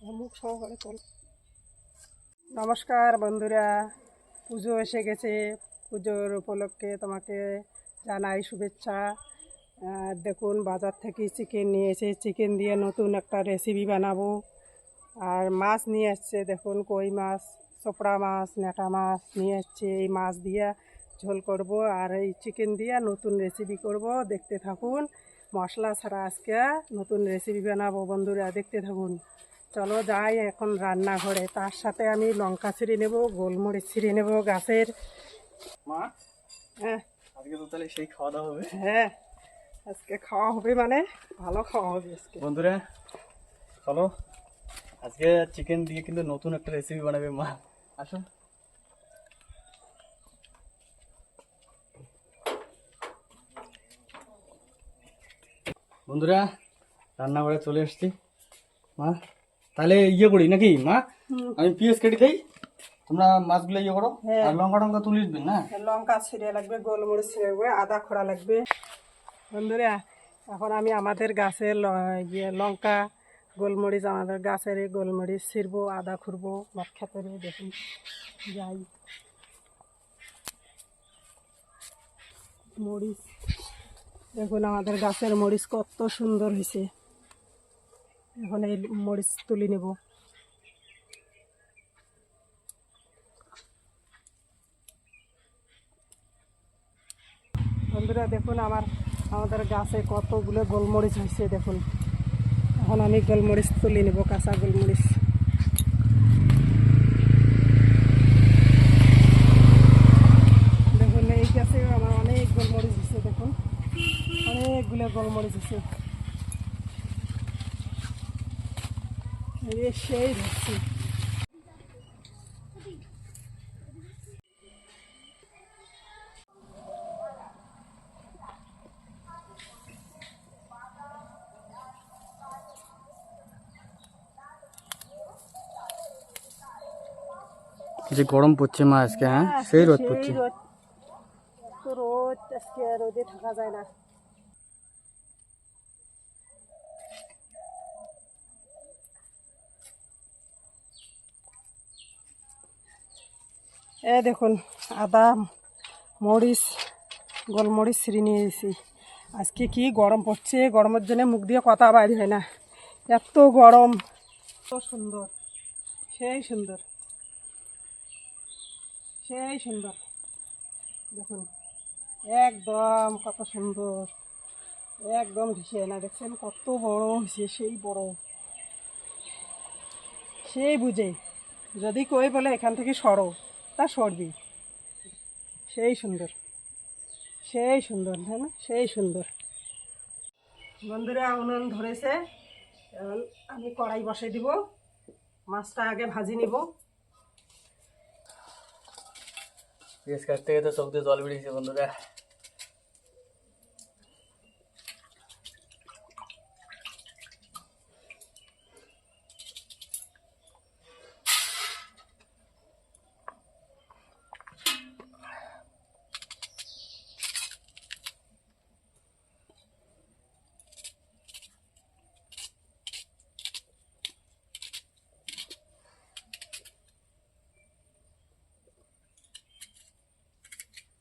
মুখ সহকারে নমস্কার বন্ধুরা, পুজো এসে গেছে। পুজোর উপলক্ষে তোমাকে জানাই শুভেচ্ছা। আর দেখুন, বাজার থেকে চিকেন নিয়ে এসে চিকেন দিয়ে নতুন একটা রেসিপি বানাবো। আর মাছ নিয়ে এসছে দেখুন, কই মাছ, চোপড়া মাছ নেটা মাছ নিয়ে এসছে এই মাছ দিয়ে ঝোল করব আর এই চিকেন দিয়ে নতুন রেসিপি করব। দেখতে থাকুন, মশলা ছাড়া আজকে নতুন রেসিপি বানাবো বন্ধুরা, দেখতে থাকুন। চলো যাই এখন রান্নাঘরে। তার সাথে আমি লঙ্কা ছিঁড়ে নেব গোলমরিচ ছিঁড়ে নেব গাছের। মা হ্যাঁ। আজকে তো তাহলে সেই খাওয়া দাওয়া হবে। হ্যাঁ আজকে খাওয়া হবে মানে ভালো খাওয়া হবে আজকে। বন্ধুরা চলো আজকে চিকেন দিয়ে কিন্তু নতুন একটা রেসিপি বানাবে মা। আসো। বন্ধুরা রান্নাঘরে চলে এসছি। মা তাহলে ইয়ে করি নাকি? মা আমি পিএস কেটে দেই। তোমরা মাছগুলো ইয়ে করো। হ্যাঁ। আর লঙ্কা টঙ্কা তুলে দিবেন না? লঙ্কা ছিঁড়ে লাগবে গোলমরিচ ছিঁড়ে লাগবে আদা খোড়া লাগবে। বন্ধুরা এখন আমি আমাদের গাছের ইয়ে লঙ্কা গোলমরিচ আমাদের গাছের গোলমরিচ ছিঁড়বো আদা খুঁড়বো নক্ষত্রে দেখুন যাই। মরিচ দেখুন আমাদের গাছের মরিচ কত সুন্দর হয়েছে। এখন এই মরিচ তুলে নেব। বন্ধুরা দেখুন আমার, আমাদের গাছে কতগুলো গোলমরিচ হয়েছে দেখুন। এখন আমি গোলমরিচ তুলে নেব, কাঁচা গোলমরিচ। দেখুন, এই গাছে আমার অনেক গোলমরিচ হয়েছে দেখুন। অনেকগুলো গোলমরিচ হয়েছে। এই সেই ধরছি যে গরম পড়ছে মা আজকে হ্যাঁ সেই রোদ পড়ছে রোদ তো রোদ আজকে রোদে থাকা যায় না এ দেখুন, আদা, মরিচ, গোলমরিচ ছিঁড়ে নিয়ে এসেছি। আজকে কি গরম পড়ছে? গরমের জন্য মুখ দিয়ে কথা বাইর হয় না। এত গরম। এত সুন্দর। সেই সুন্দর। সেই সুন্দর। দেখুন, একদম কত সুন্দর। একদম ঢিসে না। দেখছেন কত বড় হয়েছে সেই বড়। সেই বুঝে। যদি কই বলে এখান থেকে সরো। তা সরবি সেই সুন্দর। সেই সুন্দর, তাই না? সেই সুন্দর। বন্ধুরা, উনুন ধরেছে। আমি কড়াই বসে দিব। মাছটা আগে ভাজি নিব। পেঁয়াজ কাটতে তো চোখ দিয়ে জল বেরিয়েছে বন্ধুরা।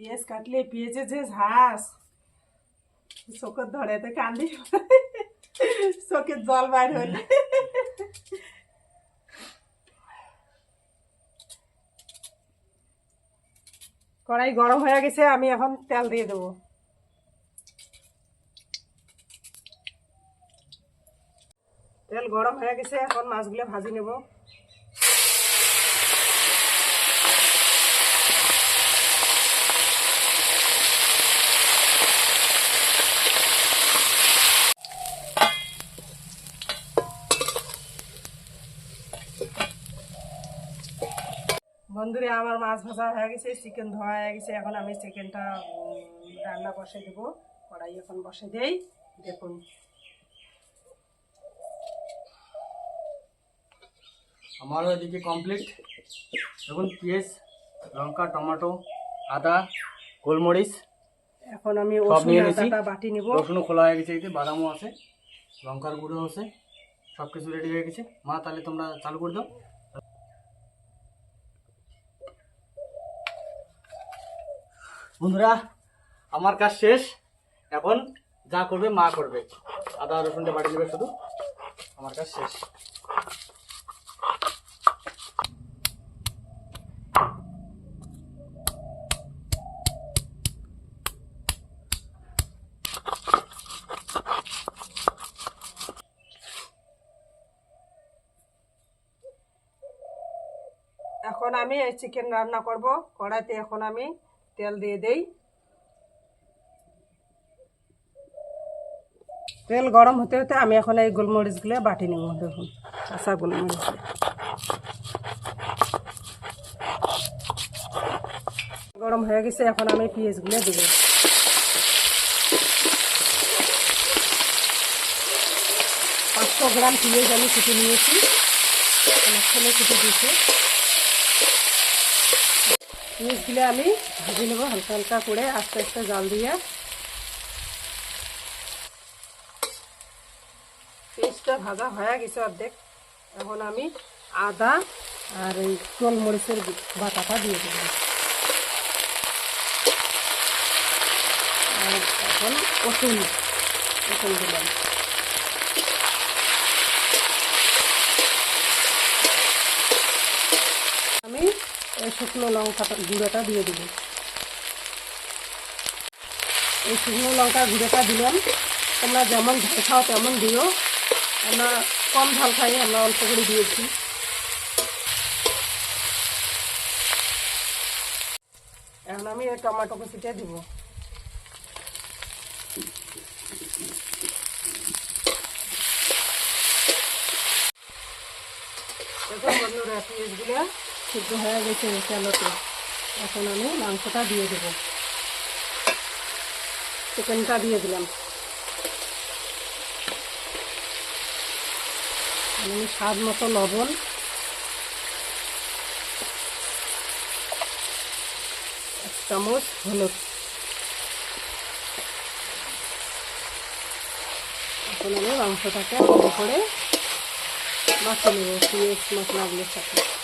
পেঁয়াজ কাটলে পেঁয়াজে যে ঝাঁস। চোখের ধরে তো কান্দি চোখের জল বাইর হইলে। কড়াই গরম হয়ে গেছে, আমি এখন তেল দিয়ে দেবো। তেল গরম হয়ে গেছে, এখন মাছগুলো ভাজি নেব। বন্ধুরে আমার মাছ ভাজা হয়ে গেছে চিকেন ধোয়া হয়ে গেছে। এখন আমি চিকেনটা রান্না বসে দেবো। কড়াই এখন বসে দেই। দেখুন। আমারও এদিকে কমপ্লিট দেখুন পেঁয়াজ লঙ্কা টমেটো আদা গোলমরিচ এখন আমি সব নিয়ে নিয়েছি। বাটি নিব। রসুনও খোলা হয়ে গেছে এতে বাদামও আছে লঙ্কার গুঁড়ো আছে সব কিছু রেডি হয়ে গেছে। মা তাহলে তোমরা চালু করে দাও। বন্ধুরা, আমার কাজ শেষ। এখন যা করবে মা করবে। আদা রসুনটা বাটি দেবে শুধু। আমার কাজ শেষ। এখন আমি এই চিকেন রান্না করব। কড়াইতে এখন আমি তেল দিয়ে দেই। তেল গরম হতে হতে আমি এখন এই গোলমরিচগুলো বাটি নেব দেখুন, কাঁচা গোলমরিচ। গরম হয়ে গেছে, এখন আমি পেঁয়াজগুলো দেবো। পাঁচশো গ্রাম পেঁয়াজ আমি কেটে নিয়েছি আমার ছেলে কেটে পেঁয়াজগুলো আমি ভেজে নেব, হালকা হালকা করে আস্তে আস্তে জাল দিয়ে। পেঁয়াজটা ভাজা হয়ে গেছে অর্ধেক। এখন আমি আদা আর এই গোলমরিচের বাটাটা দিয়ে দেবো। এখন রসুন রসুন দিলাম। আমি এই শুকনো লঙ্কাটা গুঁড়োটা দিয়ে দেবো। এই শুকনো লঙ্কা গুঁড়োটা দিলাম। তোমরা যেমন ঝাল খাও তেমন দিও। আমরা কম ঝাল খাই, আমরা অল্প করে দিয়েছি। এখন আমি এই টমেটো কুচিটা দিব। দেখুন বন্ধুরা, পেঁয়াজগুলো সিদ্ধ হয়ে গেছে তেলতে। এখন আমি মাংসটা দিয়ে দেব। চিকেনটা দিয়ে দিলাম। আমি স্বাদ মতো লবণ। এক চামচ হলুদ। এখন আমি মাংসটাকে করে মাখিয়ে নেব। পেঁয়াজ, মশলাগুলোর সাথে।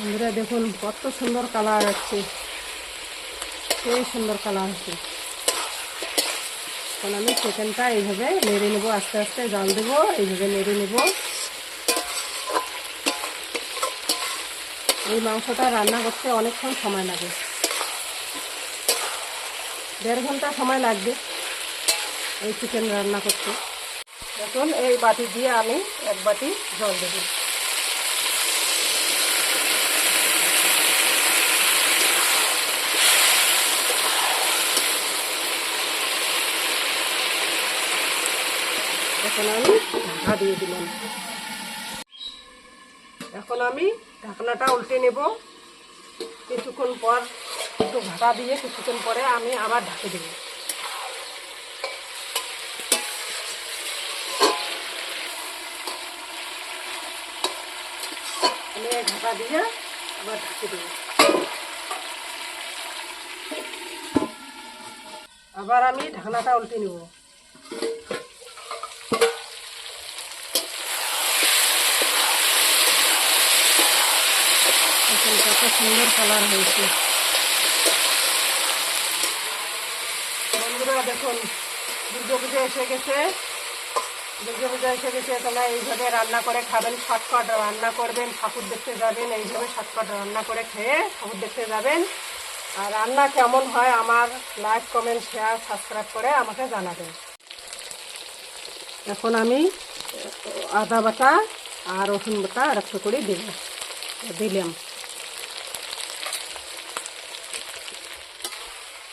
বন্ধুরা দেখুন, কত সুন্দর কালার আসছে সেই সুন্দর কালার হচ্ছে। এখন আমি চিকেনটা এইভাবে নেড়ে নেব, আস্তে আস্তে জল দেবো, এইভাবে নেড়ে নেব। এই মাংসটা রান্না করতে অনেকক্ষণ সময় লাগে। দেড় ঘণ্টা সময় লাগবে এই চিকেন রান্না করতে। এখন এই বাটি দিয়ে আমি এক বাটি জল দেব। এখন আমি ঢাকা দিয়ে দিলাম। এখন আমি ঢাকনাটা উল্টে নেব। কিছুক্ষণ পর একটু ঢাকা দিয়ে কিছুক্ষণ পরে আমি আবার ঢাকে দেবো। ঢাকা দিয়ে আবার ঢাকে দেবো। আবার আমি ঢাকনাটা উল্টে নেব। এখন কত সুন্দর কালার হয়েছে। বন্ধুরা, দেখুন, দুর্গা পুজো এসে গেছে। দুর্গা পুজো এসে গেছে তোমরা এইভাবে রান্না করে খাবেন, শর্টকাট রান্না করবেন, ঠাকুর দেখতে যাবেন, এইভাবে শর্টকাট রান্না করে খেয়ে ঠাকুর দেখতে যাবেন। আর রান্না কেমন হয় আমার লাইক, কমেন্ট শেয়ার সাবস্ক্রাইব করে আমাকে জানাবেন। এখন আমি আদা বাটা আর রসুন বাটা আর একটু করে দিলাম। দিলাম।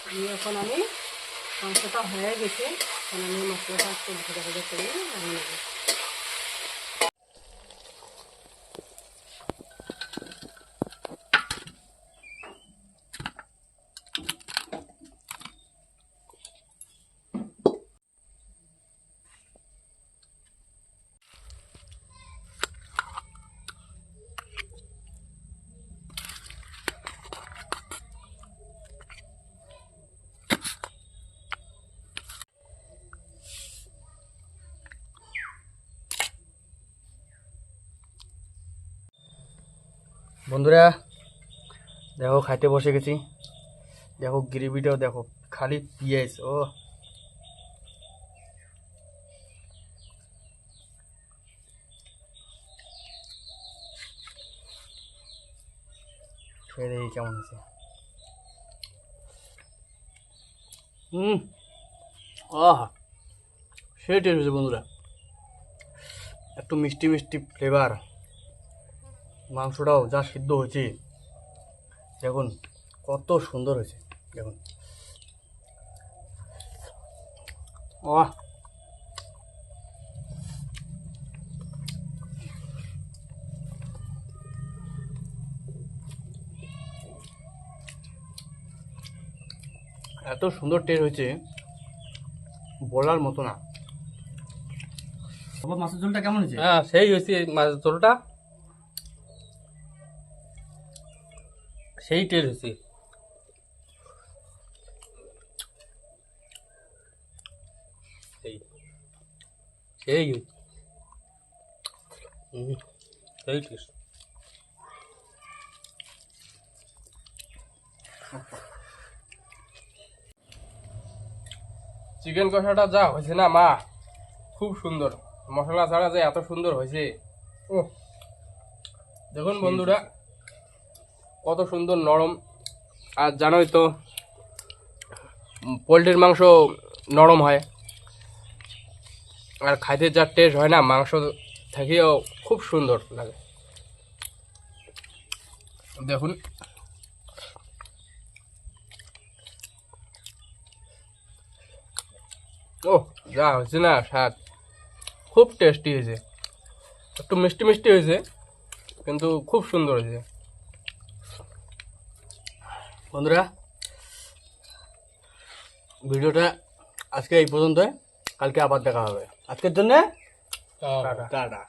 দিয়ে এখন আমি মাংসটা হয়ে গেছে। এখন আমি মশলাটা একটু ভেজা ভেজা করে বন্ধুরা, দেখো খাইতে বসে গেছি। দেখো গ্রেভিটাও দেখো, খালি পিঁয়াজ, ও। কেমন হয়েছে। হুম আহ, সেই টেস্ট হয়েছে বন্ধুরা। একটু মিষ্টি মিষ্টি ফ্লেভার মাংসটাও যা সিদ্ধ হয়েছে। দেখুন কত সুন্দর হয়েছে। দেখুন। এত সুন্দর টেস্ট হয়েছে। বলার মতো না। মাছের ঝোলটা কেমন হয়েছে? হ্যাঁ সেই হয়েছে মাছের ঝোলটা। সেই হয়েছে সেই সেই হয়েছে। সেই টেস্ট চিকেন কষাটা যা হয়েছে না মা খুব সুন্দর। মশলা ছাড়া যে এত সুন্দর হয়েছে ও দেখুন বন্ধুরা কত সুন্দর নরম। আর জানোই তো, পোলট্রির মাংস নরম হয়। আর খাইতে যা টেস্ট হয় না, মাংস থেকেও খুব সুন্দর লাগে। দেখুন। ও যা হয়েছে না, স্বাদ। খুব টেস্টি হয়েছে। একটু মিষ্টি মিষ্টি হয়েছে, কিন্তু খুব সুন্দর হয়েছে। বন্ধুরা ভিডিওটা আজকে এই পর্যন্ত কালকে আবার দেখা হবে। আজকের জন্যে টাটা।